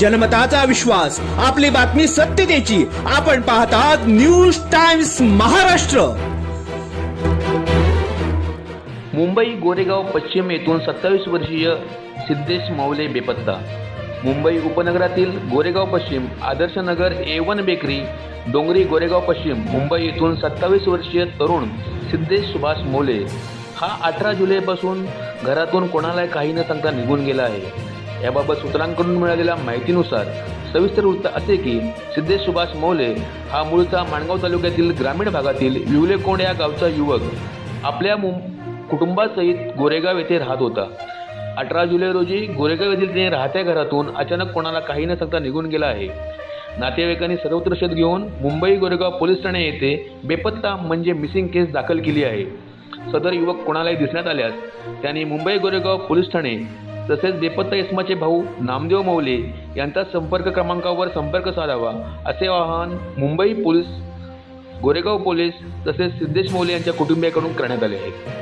जनमताचा विश्वास आपली बातमी सत्यतेची आपण पाहतात न्यूज टाइम्स महाराष्ट्र. मुंबई गोरेगाव पश्चिम येथून सत्तावीस वर्षीय सिद्धेश माऊले बेपत्ता. मुंबई उपनगरातील गोरेगाव पश्चिम आदर्शनगर ए वन बेकरी डोंगरी गोरेगाव पश्चिम मुंबई येथून सत्तावीस वर्षीय तरुण सिद्धेश सुभाष मोले. हा अठरा जुलैपासून घरातून कोणालाही काही न सांगता निघून गेला आहे. याबाबत सूत्रांकडून मिळालेल्या माहितीनुसार सविस्तर वृत्त असे की सिद्धेश सुभाष मौले हा मूळचा माणगाव तालुक्यातील ग्रामीण भागातील विवलेकोंड या गावचा युवक. आपल्या मुं कुटुंबासहित गोरेगाव येथे राहत होता. अठरा जुलै रोजी गोरेगाव येथील त्याने राहत्या घरातून अचानक कोणाला काही न सांगता निघून गेला आहे. नातेवाईकांनी सर्वत्र शोध घेऊन मुंबई गोरेगाव पोलीस ठाणे येथे बेपत्ता म्हणजे मिसिंग केस दाखल केली आहे. सदर युवक कोणालाही दिसण्यात आल्यास त्यांनी मुंबई गोरेगाव पोलीस ठाणे तसेच बेपत्ता इसमाचे भाऊ नामदेव मौले यांचा संपर्क क्रमांकावर संपर्क साधावा असे आवाहन मुंबई पोलीस गोरेगाव पोलीस तसेच सिद्धेश मौले यांच्या कुटुंबियाकडून करण्यात आले आहे.